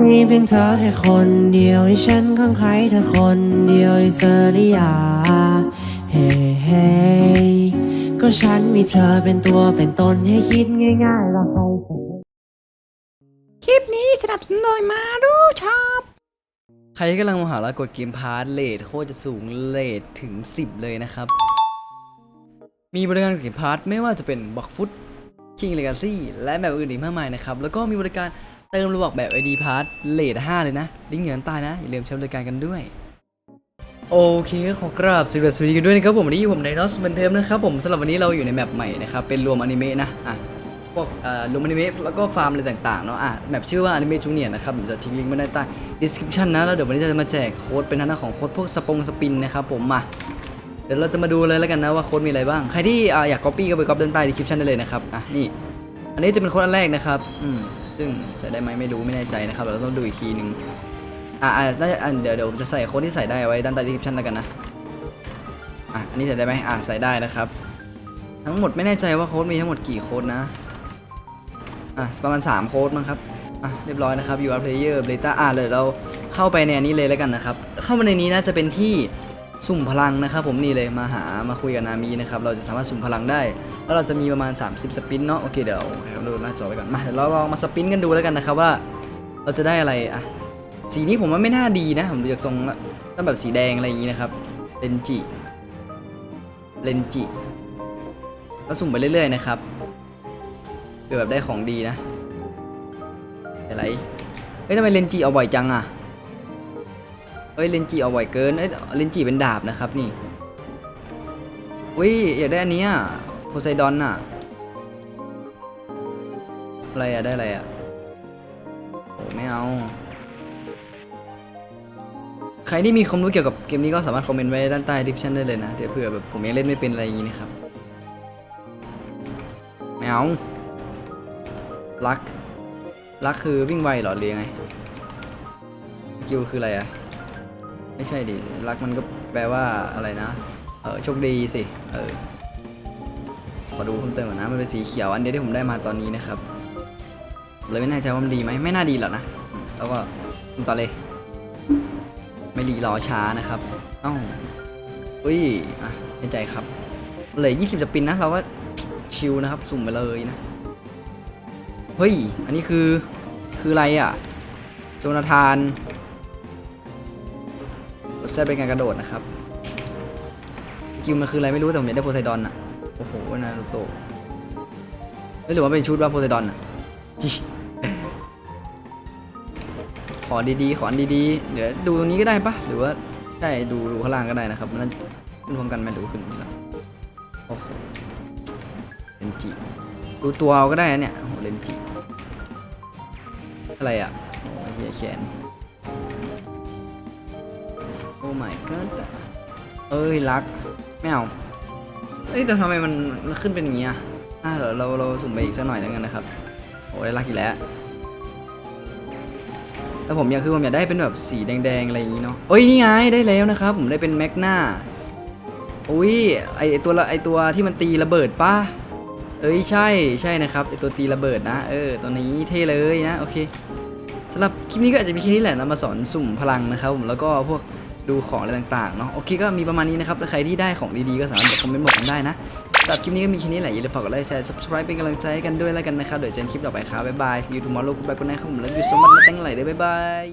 มีเพียงเธอแค่คนเดียวให้ฉันข้างใครเธอคนเดียวให้เธอได้อยาเฮ้เฮ้ก็ฉันมีเธอเป็นตัวเป็นตนให้คิดง่ายๆแล้วใครจะคลิปนี้สนับสนุนโดยมารูชอปใครที่กำลังมหาลัยกดเกมพาร์ทเลทโคตรจะสูงเลทถึง 10 เลยนะครับ มีบริการกดเกมพาร์ทไม่ว่าจะเป็นบ็อกฟุตคิงเลกาซี่และแบบอื่นอีกมากมายนะครับ แล้วก็มีบริการ เติมระบอกแบบ ID พาร์ทเลท5เลยนะ ลิงก์อยู่ด้านใต้นะ อย่าลืมใช้บริการกันด้วย โอเคขอกราบสวัสดีกันด้วยนะครับผมวันนี้ผมในนอสเบนเดิมนะครับผมสำหรับวันนี้เราอยู่ในแมปใหม่นะครับเป็นรวมอนิเมะนะอะพวกเอ่อรวมอนิเมะแล้วก็ฟาร์มอะไรต่างๆเนาะอะแมปชื่อว่าอนิเมะจูเนียนะครับผมจะทิ้งลิงก์ไว้ในใต้ description นะแล้วเดี๋ยววันนี้จะมาแจกโค้ดเป็นหน้าของโค้ดพวกสปงสปินนะครับผมมาเดี๋ยวเราจะมาดูเลยแล้วกันนะว่าโค้ดมีอะไรบ้าง ใครที่อ่าอยาก copy ก็ไป copy ด้านใต้ description ได้เลยนะครับอะนี่อันนี้จะเป็นโค้ดอันแรกนะครับอืม ซึ่งใส่ได้ไหมไม่รู้ไม่แน่ใจนะครับเราต้องดูอีกทีหนึ่งอะอะน่าเดี๋ยวเดี๋ยวผมจะใส่โค้ดที่ใส่ได้ไว้ด้านใต้ description แล้วกันนะอะอันนี้ใส่ได้ไหมอะใส่ได้นะครับ ทั้งหมดไม่แน่ใจว่าโค้ดมีทั้งหมดกี่โค้ดนะอะประมาณ 3 โค้ดมั้งครับอะเรียบร้อยนะครับ UR Player Beta อะเลยเราเข้าไปในอันนี้เลยแล้วกันนะครับ เข้ามาในนี้น่าจะเป็นที่สุ่มพลังนะครับ ผมนี่เลยมาหามาคุยกับนามีนะครับเราจะสามารถสุ่มพลังได้ แล้วเราจะมีประมาณ 30 สปินเนาะโอเคเดี๋ยวให้เราดูหน้าจอไปก่อนมาเดี๋ยวเราลองมาสปินกันดูแล้วกันนะครับว่า เราจะได้อะไรอะสีนี้ผมว่าไม่น่าดีนะผมดูจากทรงแล้วต้องแบบสีแดงอะไรอย่างนี้นะครับเลนจิเลนจิก็สุ่มไปเรื่อยๆนะครับเผื่อแบบได้ของดีนะอะไรเฮ้ยทำไมเลนจีเอาบ่อยจังอะเฮ้ยเลนจีเอาบ่อยเกินเอ้ยเลนจีเป็นดาบนะครับนี่วิอยากได้อันนี้ย โพไซดอนอะ อะไรอะได้อะไรอะโอ้ไม่เอา ใครที่มีความรู้เกี่ยวกับเกมนี้ก็สามารถคอมเมนต์ไว้ด้านใต้ดิสคริปชันได้เลยนะเดี๋ยวเผื่อแบบผมยังเล่นไม่เป็นอะไรอย่างงี้นะครับ ไม่เอาลักลักคือวิ่งไวเหรอหรือยังไงกิวคืออะไรอะไม่ใช่ดิลักมันก็แปลว่าอะไรนะ เออโชคดีสิ เออ ขอดูเพิ่มเติมก่อนนะ มันเป็นสีเขียวอันเดียวที่ผมได้มาตอนนี้นะครับ เลยไม่แน่ใจว่ามันดีไหมไม่น่าดีหรอกนะแล้วก็ต่อเลย ไม่รีรอช้านะครับ เอ้าอุ้ยอะในใจครับเหลย20จะปินนะเราว่าชิลนะครับ สุ่มไปเลยนะ เฮ้ย อันนี้คือคืออะไรอะ โจนาธานรถแซ่เป็นการกระโดดนะครับกิลมันคืออะไรไม่รู้แต่ผมอยากได้โพไซดอนอะ อ้โหนารูโตะหรือว่าเป็นชุดว่าโพไซดอนอะขอดีๆ ขออันดีๆ เดี๋ยวดูตรงนี้ก็ได้ปะหรือว่าใช่ดูดูข้างล่างก็ได้นะครับมันน่นพร้อมกันไหมหรือขึ้นทีหลังโอ้โหเป็นจิดูตัวเอาก็ได้นะเนี่ยโอ้โหเลนจิอะไรอะโอ้เฮียแขนโอ้ my god เอ้ยรักไม่เอา เอ้ยแต่ทำไมมันมันขึ้นเป็นอย่างงี้อะอะเดี๋ยวเราเราสุ่มไปอีกสักหน่อยแล้วกันนะครับโอ้ได้รักอีกแล้วแต่ผมอยากคือผมอยากได้เป็นแบบสีแดงๆอะไรอย่างงี้เนาะเอ้ยนี่ไงได้แล้วนะครับ ผมได้เป็นแมกนาอุ้ยไอตัวไอตัวที่มันตีระเบิดป้าเอ้ยใช่ใช่นะครับไอตัวตีระเบิดนะเออตัวนี้เท่เลยนะโอเคสำหรับคลิปนี้ก็อาจจะมีแค่นี้แหละนะมาสอนสุ่มพลังนะครับผมแล้วก็พวก ดูของอะไรต่างๆเนาะโอเคก็มีประมาณนี้นะครับ ใครที่ได้ของดีๆก็สามารถคอมเมนต์บอกกันได้นะสำหรับคลิปนี้ก็มีแค่นี้แหละอย่าลืมฝากกดไลค์แชร์ subscribe เป็นกำลังใจให้กันด้วยแล้วกันนะครับเดี๋ยวเจอกันคลิปต่อไปครับบ๊ายบาย see you tomorrow goodbye good night ครับผมแล้วยู่สมัติมาแต่งไหลด้วยบ๊ายบาย